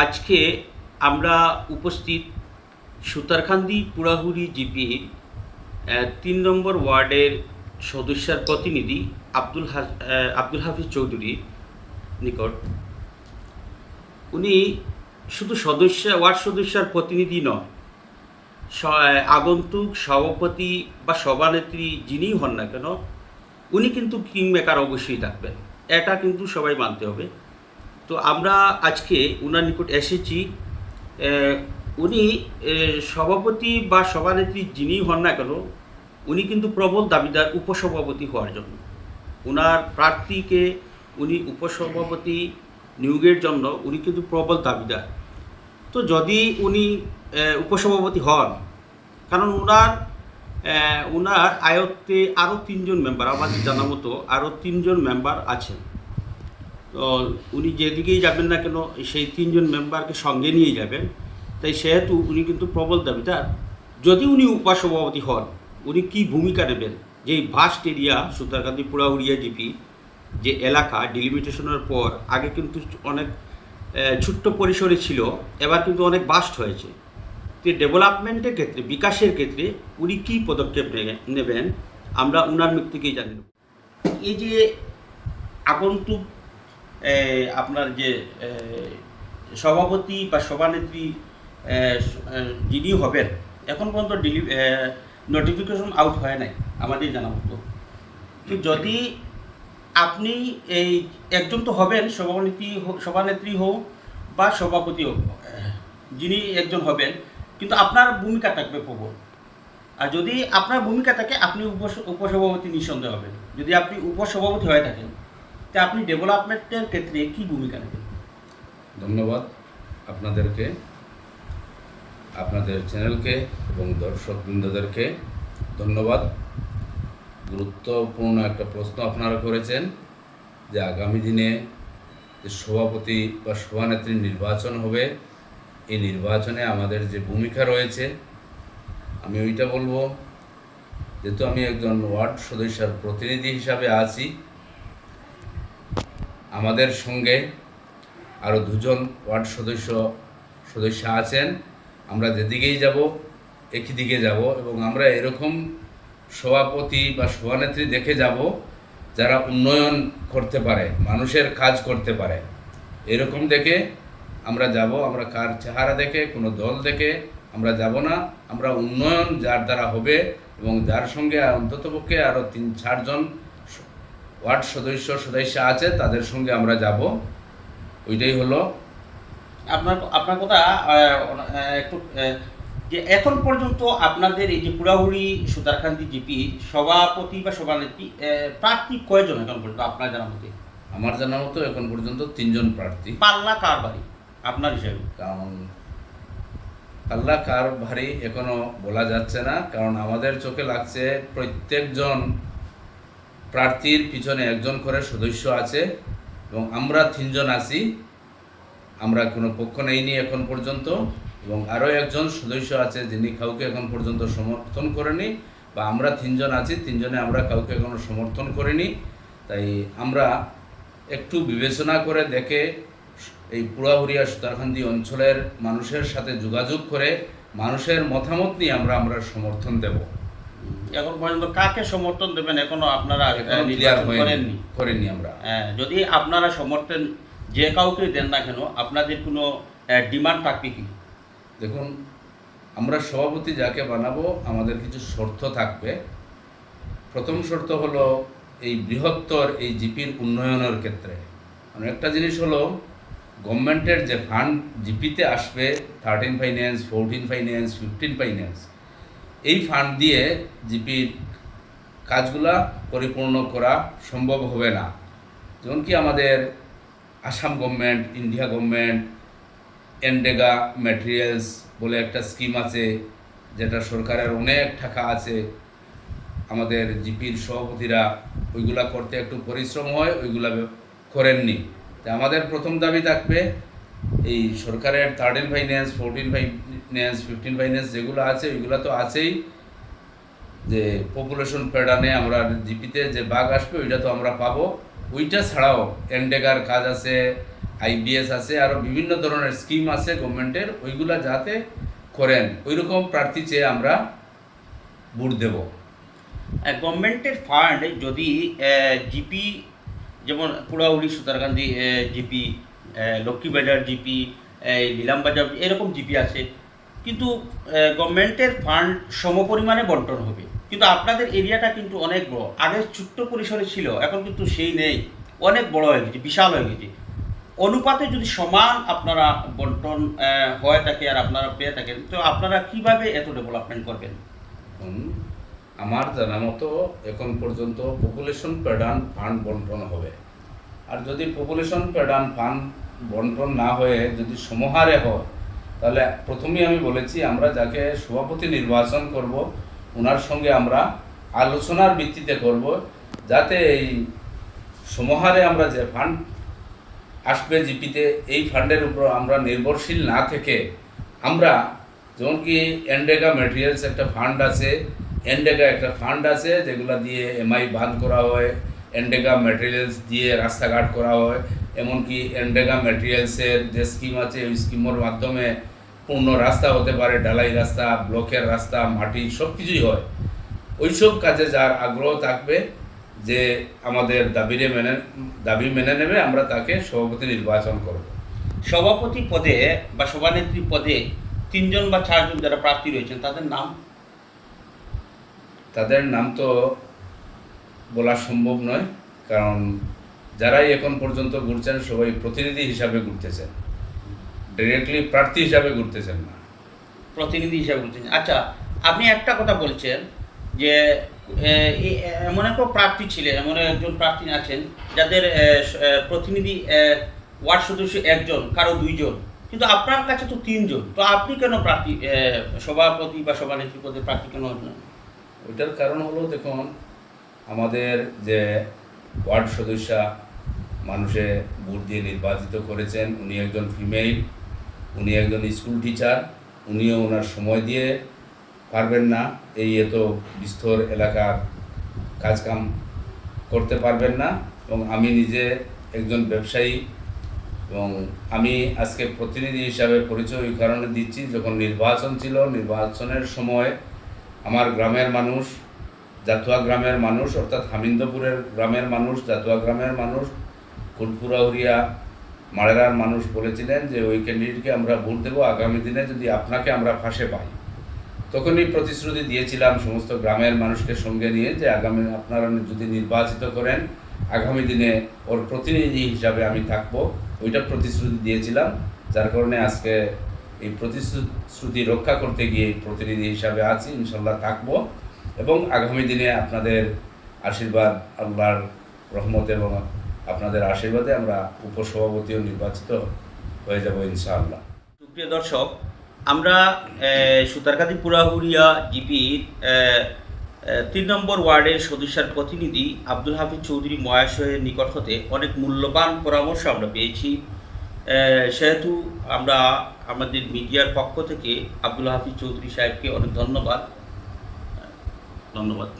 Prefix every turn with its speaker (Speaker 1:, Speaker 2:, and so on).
Speaker 1: আজকে আমরা উপস্থিত সুতারখান্দি পুরাহুরি জিপির তিন নম্বর ওয়ার্ডের সদস্যার প্রতিনিধি আব্দুল আব্দুল হাফিজ চৌধুরীর নিকট। উনি শুধু সদস্য, ওয়ার্ড সদস্যার প্রতিনিধি নয় আগন্তুক সভাপতি বা সভানেত্রী যিনিই হন না কেন, উনি কিন্তু কিং মেকার অবশ্যই থাকবেন। এটা কিন্তু সবাই মানতে হবে। তো আমরা আজকে ওনার নিকট এসেছি উনি সভাপতি বা সভানেত্রী যিনিই হন না কেন, উনি কিন্তু প্রবল দাবিদার উপসভাপতি হওয়ার জন্য। ওনার প্রার্থীকে উনি উপসভাপতি নিয়োগের জন্য উনি কিন্তু প্রবল দাবিদার। তো যদি উনি উপসভাপতি হন, কারণ ওনার ওনার আয়ত্তে আরও তিনজন মেম্বার আমাদের জানা মতো আরও তিনজন মেম্বার আছেন। উনি যেদিকেই যাবেন না কেন, সেই তিনজন মেম্বারকে সঙ্গে নিয়ে যাবেন। তাই সেহেতু উনি কিন্তু প্রবল দাবিদার। যদি উনি উপসভাপতি হন, উনি কি ভূমিকা নেবেন? যে ভাস্ট এরিয়া সুতারকান্দি, পুরাউড়িয়া জিপি যে এলাকা ডিলিমিটেশনের পর আগে কিন্তু অনেক ছোট্ট পরিসরে ছিল, এবার কিন্তু অনেক বাস্ট হয়েছে। তো ডেভেলপমেন্টের ক্ষেত্রে, বিকাশের ক্ষেত্রে উনি কী পদক্ষেপ নেবেন, আমরা উনার মুখ থেকেই জানি। এই যে আগন্তুক আপনার যে সভাপতি বা সভানেত্রী যিনি হবেন, এখন পর্যন্ত ডিলি নোটিফিকেশন আউট হয় নাই, আমাদের জানা মতো। যদি আপনি এই একজন তো হবেন সভানেত্রী সভানেত্রী হোক বা সভাপতি হোক যিনি একজন হবেন, কিন্তু আপনার ভূমিকা থাকবে প্রবল। আর যদি আপনার ভূমিকা থাকে, আপনি উপস- উপসভাপতি নিঃসন্দেহ হবেন। যদি আপনি উপসভাপতি হয়ে থাকেন তা আপনি ডেভেলপমেন্টের ক্ষেত্রে কি ভূমিকা নেবেন?
Speaker 2: ধন্যবাদ আপনাদেরকে, আপনাদের চ্যানেলকে এবং দর্শকবৃন্দদেরকে। ধন্যবাদ। গুরুত্বপূর্ণ একটা প্রশ্ন আপনারা করেছেন যে আগামী দিনে যে সভাপতি বা সভানেত্রীর নির্বাচন হবে, এই নির্বাচনে আমাদের যে ভূমিকা রয়েছে, আমি ওইটা বলব। যেহেতু আমি একজন ওয়ার্ড সদস্যের প্রতিনিধি হিসাবে আছি আমাদের সঙ্গে আরও দুজন ওয়ার্ড সদস্য সদস্য আছেন। আমরা যেদিকেই যাব, একই দিকে যাব এবং আমরা এরকম সভাপতি বা সভানেত্রী দেখে যাব যারা উন্নয়ন করতে পারে, মানুষের কাজ করতে পারে। এরকম দেখে আমরা যাব, আমরা কার চেহারা দেখে, কোনো দল দেখে আমরা যাব না। আমরা উন্নয়ন যার দ্বারা হবে এবং যার সঙ্গে অন্ততপক্ষে আরও তিন চারজন ওয়ার্ড সদস্য সদস্য আছে তাদের সঙ্গে আমরা যাব। ওইটাই হলো।
Speaker 1: আপনার আপনার কথা একটু যে এখন পর্যন্ত আপনাদের এই যে পুরাহুড়ি সুতারকান্দি জিপি সভাপতি বা সভানেত্রী প্রার্থী কয়জন এখন পর্যন্ত আপনার জানা মতে?
Speaker 2: আমার জানা মতো এখন পর্যন্ত তিনজন প্রার্থী।
Speaker 1: পাল্লা কার বাড়ি? আপনার হিসাবে।
Speaker 2: কারণ পাল্লা কার ভারী এখনও বলা যাচ্ছে না কারণ আমাদের চোখে লাগছে প্রত্যেকজন প্রার্থীর পিছনে একজন করে সদস্য আছে এবং আমরা তিনজন আছি। আমরা কোনো পক্ষ নেইনি এখন পর্যন্ত এবং আরও একজন সদস্য আছে যিনি কাউকে এখন পর্যন্ত সমর্থন করেনি বা আমরা তিনজন আছি, তিনজনে আমরা কাউকে এখনও সমর্থন করিনি। তাই আমরা একটু বিবেচনা করে দেখে এই পুরাহুরিয়া সুতারকান্দি অঞ্চলের মানুষের সাথে যোগাযোগ করে মানুষের মতামত নিয়ে আমরা আমরা সমর্থন দেব।
Speaker 1: এখন পর্যন্ত কাকে সমর্থন দেবেন এখনও আপনারা করেননি।
Speaker 2: করেনি আমরা।
Speaker 1: হ্যাঁ, যদি আপনারা সমর্থন যে কাউকে দেন না কেন আপনাদের কোনো ডিমান্ড থাকবে কি?
Speaker 2: দেখুন আমরা সভাপতি যাকে বানাবো আমাদের কিছু শর্ত থাকবে। প্রথম শর্ত হলো এই বৃহত্তর এই জিপির উন্নয়নের ক্ষেত্রে। মানে একটা জিনিস হলো গভর্নমেন্টের যে ফান্ড জিপিতে আসবে thirteen finance fourteen finance fifteen finance এই ফান্ড দিয়ে জিপির কাজগুলা পরিপূর্ণ করা সম্ভব হবে না। যেমন কি আমাদের আসাম গভর্নমেন্ট ইন্ডিয়া গভর্নমেন্ট এনডেগা ম্যাটেরিয়ালস বলে একটা স্কিম আছে, যেটা সরকারের অনেক টাকা আছে। আমাদের জিপির সভাপতিরা ওইগুলা করতে একটু পরিশ্রম হয়, ওইগুলা করেননি। তা আমাদের প্রথম দাবি থাকবে, এই সরকারের thirteen finance fourteen finance fifteen finance যেগুলো আছে, ওইগুলো তো আছেই। যে পপুলেশন প্যাটার্নে আমরা জিপিতে যে বাঘ আসবে, ওইটা তো আমরা পাবো। ওইটা ছাড়াও এনডেগার কাজ আছে আইবিএস আছে আরও বিভিন্ন ধরনের স্কিম আছে গভর্নমেন্টের ওইগুলা যাতে করেন। ওইরকম প্রার্থী চেয়ে আমরা ভোট দেব।
Speaker 1: গভর্নমেন্টের ফান্ড যদি জিপি যেমন পুরাউড়ি সুতারকান্দি জিপি লক্ষ্মী লক্ষ্মীবাজার জিপি এই নীলামবাজার এরকম জিপি আছে কিন্তু গভর্নমেন্টের ফান্ড সমপরিমাণে বন্টন হবে। কিন্তু আপনাদের এরিয়াটা কিন্তু অনেক বড়। আগে ছোট্ট পরিসরে ছিল, এখন কিন্তু সেই নেই। অনেক বড় হয়ে গেছে, বিশাল হয়ে গেছে। অনুপাতে যদি সমান আপনারা বন্টন হয়ে থাকে আর আপনারা পেয়ে থাকেন, তো আপনারা কীভাবে এত ডেভেলপমেন্ট করবেন?
Speaker 2: আমার জানা মতো এখন পর্যন্ত পপুলেশন প্যাডান ফান্ড বন্টন হবে। আর যদি পপুলেশন প্যাডান ফান্ড বন্টন না হয়ে যদি সমহারে হয় তাহলে প্রথমেই আমি বলেছি, আমরা যাকে সভাপতি নির্বাচন করব ওনার সঙ্গে আমরা আলোচনার ভিত্তিতে করব, যাতে এই সমহারে আমরা যে ফান্ড আসবে জিপিতে, এই ফান্ডের উপর আমরা নির্ভরশীল না থেকে আমরা যেমন কি এনডেগা ম্যাটেরিয়ালস একটা ফান্ড আছে, এনডেগা একটা ফান্ড আছে যেগুলো দিয়ে এমআই বাঁধ করা হয়, এনডেগা ম্যাটেরিয়ালস দিয়ে রাস্তাঘাট করা হয়, এমনকি এনডেগা ম্যাটেরিয়ালসের যে স্কিম আছে, ওই স্কিমের মাধ্যমে পূর্ণ রাস্তা হতে পারে ঢালাই রাস্তা ব্লকের রাস্তা মাটি সব কিছুই হয়। ওইসব কাজে যার আগ্রহ থাকবে যে আমাদের দাবিরে মেনে দাবি মেনে নেবে আমরা তাকে সভাপতি নির্বাচন করব।
Speaker 1: সভাপতি পদে বা সভানেত্রী পদে তিনজন বা চারজন যারা প্রার্থী রয়েছেন তাদের নাম?
Speaker 2: তাদের নাম তো বলা সম্ভব নয় কারণ যারাই এখন পর্যন্ত ঘুরছেন সবাই প্রতিনিধি হিসাবে ঘুরতেছেন। ডিরেক্টলি প্রার্থী হিসাবে ঘুরতেছেন না।
Speaker 1: প্রতিনিধি হিসাবে বলছেন আচ্ছা আপনি একটা কথা বলছেন যে এমন একটা প্রার্থী ছিলেন এমন একজন প্রার্থী আছেন যাদের প্রতিনিধি ওয়ার্ড সদস্য একজন কারও দুইজন। কিন্তু আপনার কাছে তো তিনজন। তো আপনি কেন প্রার্থী সভাপতি বা সভানেত্রী পদে প্রার্থী কেন?
Speaker 2: ওইটার কারণ হলো দেখুন আমাদের যে ওয়ার্ড সদস্যা মানুষে ভোট দিয়ে নির্বাচিত করেছেন উনি একজন ফিমেল। উনি একজন স্কুল টিচার, উনিও ওনার সময় দিয়ে পারবেন না, এই এত বিস্তর এলাকার কাজকাম করতে পারবেন না এবং আমি নিজে একজন ব্যবসায়ী এবং আমি আজকে প্রতিনিধি হিসাবে পরিচয় ওই কারণে দিচ্ছি, যখন নির্বাচন ছিল, নির্বাচনের সময় আমার গ্রামের মানুষ, জাতুয়া গ্রামের মানুষ, অর্থাৎ হামিন্দপুরের গ্রামের মানুষ, জাতুয়া গ্রামের মানুষ ফুলপুরাউরিয়া মাড়েরার মানুষ বলেছিলেন যে ওই ক্যান্ডিডেটকে আমরা ভোট দেবো, আগামী দিনে যদি আপনাকে আমরা ফাঁসে পাই। তখনই প্রতিশ্রুতি দিয়েছিলাম সমস্ত গ্রামের মানুষকে সঙ্গে নিয়ে যে আগামী আপনারা যদি নির্বাচিত করেন, আগামী দিনে ওর প্রতিনিধি হিসাবে আমি থাকব। ওইটা প্রতিশ্রুতি দিয়েছিলাম, যার কারণে আজকে এই প্রতিশ্রুতি রক্ষা করতে গিয়ে প্রতিনিধি হিসাবে আছি, ইনশাল্লাহ থাকব। এবং আগামী দিনে আপনাদের আশীর্বাদ, আল্লাহর রহমত এবং আপনাদের আশীর্বাদে আমরা উপসভাপতিও নির্বাচিত হয়ে যাব ইনশাআল্লাহ।
Speaker 1: সুপ্রিয় দর্শক, আমরা সুতারকাদি পুরাহুরিয়া জিপির তিন নম্বর ওয়ার্ডের সদস্যার প্রতিনিধি আব্দুল হাফিজ চৌধুরী মহাশয়ের নিকট হতে অনেক মূল্যবান পরামর্শ আমরা পেয়েছি। সেহেতু আমরা আমাদের মিডিয়ার পক্ষ থেকে আব্দুল হাফিজ চৌধুরী সাহেবকে অনেক ধন্যবাদ। ধন্যবাদ।